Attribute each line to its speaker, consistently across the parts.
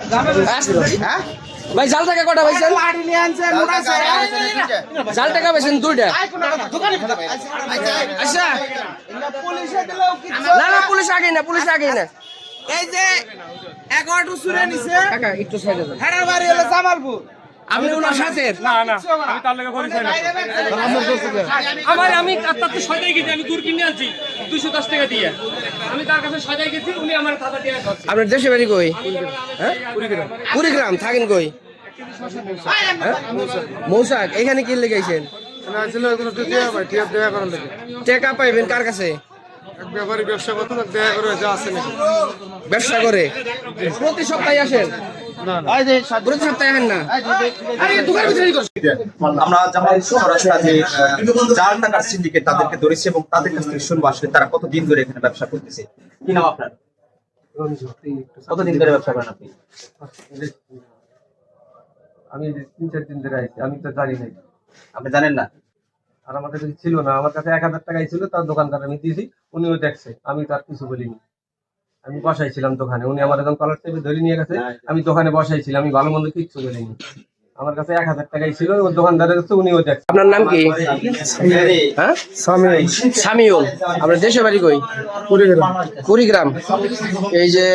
Speaker 1: হ্যাঁ? ভাই জাল টাকা কটা পাইছেন? জাল টাকা পাইছেন দুইটা। আচ্ছা। না না পুলিশ আগে না পুলিশ আগে না।
Speaker 2: এই যে এগারোটা সুরে নিছে।
Speaker 1: একটু সাইডে
Speaker 2: হেডার বাড়ি হলো জামালপুর।
Speaker 1: আপনি ওনার সাথে।
Speaker 3: না না আমি তার লেগে পরিচয় না আমার আমি তার তো সজাই গেছি আমি দূর কিনে আনছি দুশো দশ টাকা দিয়ে। আমি তার কাছে সজাই গেছি উনি আমার খাতা দিয়ে
Speaker 1: আপনার দেশে বাড়ি কই? হ্যাঁ? কুড়িগ্রাম। থাকেন কই? মৌসাক এখানে কি লেগেছেন টেকা পাইবেন কার কাছে? ব্যবসা করে প্রতি সপ্তাহে আসেন?
Speaker 4: আমরা যে টাকার সিন্ডিকেট তাদেরকে ধরেছি এবং তাদের কাছ থেকে শুনব আসলে তারা কতদিন ধরে এখানে ব্যবসা করতেছে। কি নাম আপনার? কতদিন ধরে ব্যবসা করেন আপনি?
Speaker 5: আমি তিন চার দিন ধরে আইছি আমি তো জানি নাই।
Speaker 4: আপনি জানেন না?
Speaker 5: আর আমার কাছে ছিল না আমার কাছে এক হাজার টাকাই ছিল তার দোকানদার আমি দিয়েছি উনিও দেখছে আমি তার কিছু বলিনি। আমি বসাই ছিলাম দোকানে। উনি আমার একদম কলার টেপে ধরে নিয়ে গেছে। আমি দোকানে বসাই ছিলাম আমি ভালো মন্দ কিচ্ছু বলিনি আমার কাছে এক হাজার টাকাই ছিল ওর দোকানদারের কাছে উনিও দেখছে।
Speaker 1: আপনার নাম কি? হ্যাঁ? সামিউল। আপনার দেশে বাড়ি কই? কুড়িগ্রাম। কুড়িগ্রাম। এই যে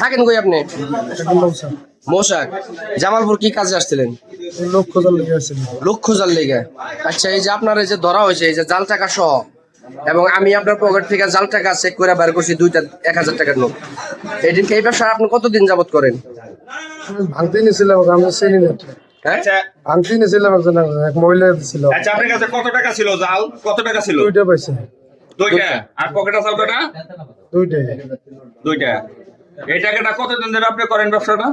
Speaker 1: থাকেন কই আপনি? মৌসাক। জামালপুর কি কাজে আসছিলেন? লোক খোঁজার লেগে আচ্ছা এই যে আপনার এই যে ধরা হয়েছে এই যে জাল টাকা সহ। এবং আমি আপনার পকেট থেকে জাল টাকা চেক করে বের করছি দুইটা এক হাজার টাকার নোট। এই এই ব্যবসা আপনি কতদিন যাবত করেন?
Speaker 6: ভাঙতে নিয়েছিলাম আমি চিনি না।
Speaker 1: হ্যাঁ?
Speaker 6: ভাঙতে নিয়েছিলাম একজন এক মহিলা দিছিল
Speaker 7: আচ্ছা আপনার কাছে কত টাকা ছিল জাল? কত টাকা ছিল?
Speaker 6: দুইটা পাইছে
Speaker 7: দুইটা? আর পকেট কটা দুইটা। এই টাকাটা কতদিন ধরে আপনি করেন ব্যবসাটা?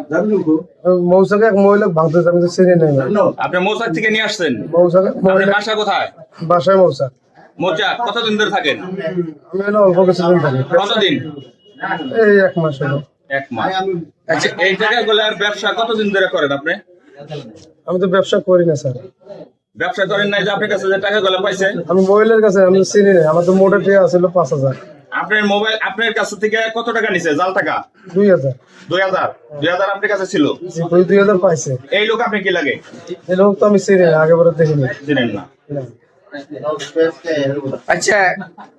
Speaker 6: মৌসাকে এক মহিলা ভাঙতে আমি তো চিনি নাই
Speaker 7: আপনি মৌচাক থেকে নিয়ে আসছেন?
Speaker 6: মৌসাকে
Speaker 7: বাসা কোথায়?
Speaker 6: বাসায় মৌসা
Speaker 7: মৌচাক কতদিন ধরে থাকেন?
Speaker 6: অল্প কিছুদিন থাকি
Speaker 7: কতদিন?
Speaker 6: এই এক মাস হলো।
Speaker 7: এক মাস। আচ্ছা এই আর ব্যবসা কতদিন ধরে করেন আপনি?
Speaker 6: আমি তো ব্যবসা করি না স্যার।
Speaker 7: ব্যবসা করেন নাই যে আপনার কাছে যে টাকাগুলো পাইছে?
Speaker 6: আমি মোবাইলের কাছে আমি চিনি না আমার তো মোটা টিয়া আছিল পাঁচ হাজার।
Speaker 7: আপনার মোবাইল আপনার কাছ থেকে কত টাকা নিছে? জাল টাকা?
Speaker 6: দুই হাজার।
Speaker 7: দুই হাজার? দুই হাজার আপনার কাছে ছিল?
Speaker 6: দুই দুই হাজার পাইছে।
Speaker 7: এই লোক আপনি কি লাগে?
Speaker 6: এই লোক তো আমি চিনি না আগে পরে দেখিনি।
Speaker 7: চিনেন না।
Speaker 1: আচ্ছা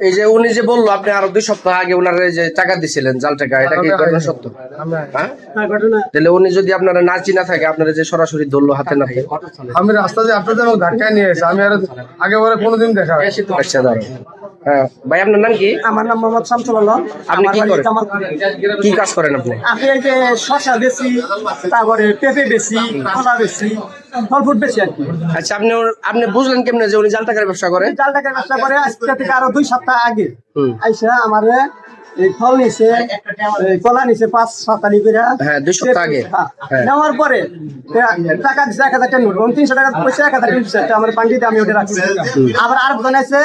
Speaker 1: এই যে উনি যে বলল আপনি আরও দুই সপ্তাহ আগে ওনার যে টাকা দিছিলেন জাল টাকা এটা কি ঘটনা সত্য?
Speaker 6: আমি
Speaker 1: হ্যাঁ? তাহলে উনি যদি আপনারা না চিনা থাকে আপনারা যে সরাসরি ধরলো হাতে না
Speaker 6: আমি রাস্তা দিয়ে আপনাদের ধাক্কায় নিয়ে এসে আমি আর আগে পরে কোনোদিন দেখা
Speaker 1: আচ্ছা দাঁড়ান হ্যাঁ ভাই আপনার নাম কি?
Speaker 2: আমার নাম মোহাম্মদ শামসুল আলম।
Speaker 1: আপনি কি করেন? কি কাজ করেন আপনি?
Speaker 2: আমি এই যে শশা বেশি তারপরে পেঁপে বেশি কলা বেশি ফল ফ্রুট বেশি আর কি।
Speaker 1: আচ্ছা আপনি আপনি বুঝলেন কেমনে যে উনি জাল টাকার ব্যবসা করে?
Speaker 2: জাল টাকার ব্যবসা করে আজকে থেকে আরও দুই সপ্তাহ আগে। আইসা আমার ফল নিছে কলা নিছে পাঁচ সাতালি করে।
Speaker 1: হ্যাঁ, দুই সপ্তাহ আগে।
Speaker 2: হ্যাঁ।
Speaker 1: হ্যাঁ।
Speaker 2: নেওয়ার পরে টাকা দিচ্ছে এক হাজার টাকা নোট। তিনশো টাকা পয়সা এক হাজার দিচ্ছে একটা আমার পান্ডিতে আমি ওটা রাখছি। আবার আর আছে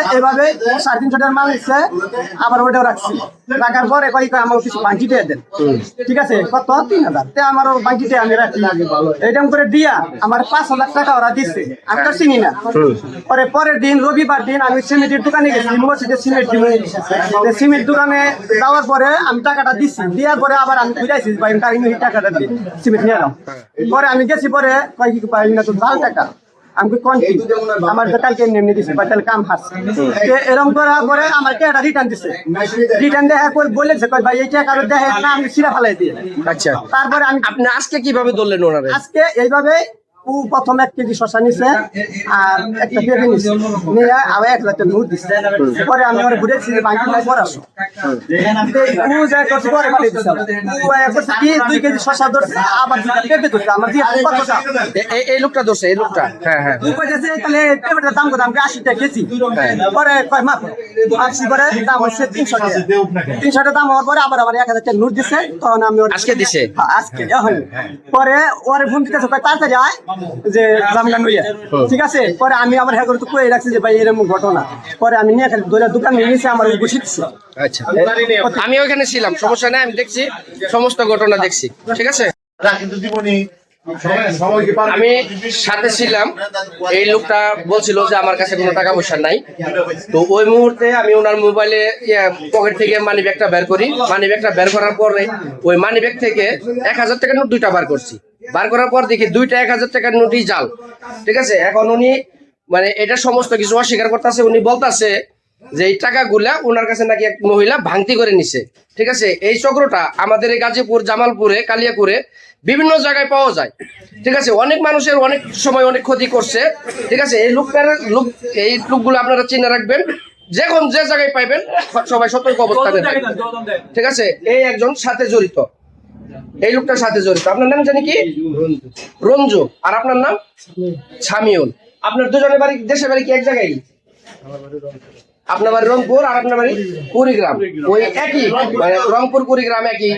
Speaker 2: সাড়ে তিনশো টাকার মাল নিচ্ছে আবার ওটাও রাখছি। রাখার পরে কই আমার কিছু দেন। ঠিক আছে? কত? তিন হাজার। তে আমার আমি রাখি এরকম করে দিয়া আমার পাঁচ হাজার টাকা ওরা দিচ্ছে আমি তো চিনি না। পরে পরের দিন রবিবার দিন আমি সিমেন্টের দোকানে গেছি ইউনিভার্সিটির সিমেন্ট সিমেন্ট দোকানে যাওয়ার পরে আমি টাকাটা দিচ্ছি দেওয়ার পরে আবার আমি বুঝাইছি ভাই টাকাটা দিই সিমেন্ট নিয়ে নাও। পরে আমি গেছি পরে কয় কি না তো জাল টাকা। আমি কোন আমার কালকে এমনি দিছে বা তাহলে কাম হাসছে এরকম করার পরে আমার টাকাটা রিটার্ন দিছে। রিটার্ন বলেছে কয় ভাই এই টাকা দেখে না আমি সিরা ফেলাই দিয়ে
Speaker 1: আচ্ছা।
Speaker 2: তারপরে আমি
Speaker 1: আপনি আজকে কীভাবে ধরলেন ওনারে?
Speaker 2: আজকে এইভাবে ও প্রথম এক কেজি শশা নিছে আর একটা পেঁপে নিছে। নিয়ে আবার এক লাখ নোট দিছে। পরে আমি ওরা ঘুরেছি বাকি নাই পড়াশো ও যা করছে পরে পাঠিয়ে দিছে ও করছে কি দুই কেজি শশা ধরছে আবার পেঁপে ধরছে। আমার দিয়ে
Speaker 1: এ- এই লোকটা ধরছে এই লোকটা। হ্যাঁ হ্যাঁ।
Speaker 2: কইতেছে তাহলে পেঁপেটার দাম কত? আমাকে আশি টাকা কেজি। পরে কয় মাপ আশি করে দাম হচ্ছে তিনশো টাকা। তিনশো টাকা দাম হওয়ার পরে আবার আবার এক হাজার টাকা নোট দিচ্ছে তখন আমি
Speaker 1: আজকে দিছে?
Speaker 2: হ্যাঁ, আজকে পরে ওরে ফোন দিতেছে তাড়াতাড়ি আয়। যে জামগান লইয়া ঠিক আছে? পরে আমি আবার হ্যাঁ করে তো কই রাখছি যে ভাই এরকম ঘটনা। পরে আমি নিয়ে খালি দৌড়া দোকান নিয়েছি আমার
Speaker 1: আচ্ছা। আমি ওখানে ছিলাম সমস্যা নেই আমি দেখছি সমস্ত ঘটনা দেখছি। ঠিক আছে? আমি সাথে ছিলাম এই লোকটা বলছিল যে আমার কাছে কোনো টাকা পয়সা নাই। তো ওই মুহূর্তে আমি ওনার মোবাইলে পকেট থেকে মানি ব্যাগটা বের করি। মানি ব্যাগটা বের করার পরে ওই মানি ব্যাগ থেকে এক হাজার টাকার নোট দুইটা বার করছি। বার করার পর দেখি দুইটা এক হাজার টাকার নোটই জাল। ঠিক আছে? এখন উনি মানে এটা সমস্ত কিছু অস্বীকার করতেছে উনি বলতাছে যে এই টাকাগুলা ওনার কাছে নাকি এক মহিলা ভাঙতি করে নিছে। ঠিক আছে? এই চক্রটা আমাদের এই গাজীপুর জামালপুরে কালিয়াপুরে বিভিন্ন জায়গায় পাওয়া যায়। ঠিক আছে? অনেক মানুষের অনেক সময় অনেক ক্ষতি করছে। ঠিক আছে? এই লোকটার লোক এই লোকগুলো আপনারা চিনে রাখবেন। যখন যে জায়গায় পাইবেন সবাই সতর্ক অবস্থানে ঠিক আছে? এই একজন সাথে জড়িত। এই লোকটার সাথে জড়িত। আপনার নাম জানি কি? রঞ্জু। আর আপনার নাম? সামিউল। আপনার দুজনের বাড়ি, দেশের বাড়ি কি এক জায়গায়? আপনার বাড়ি রংপুর আর আপনার বাড়ি কুড়িগ্রাম। ওই একই মানে রংপুর, কুড়িগ্রাম একই।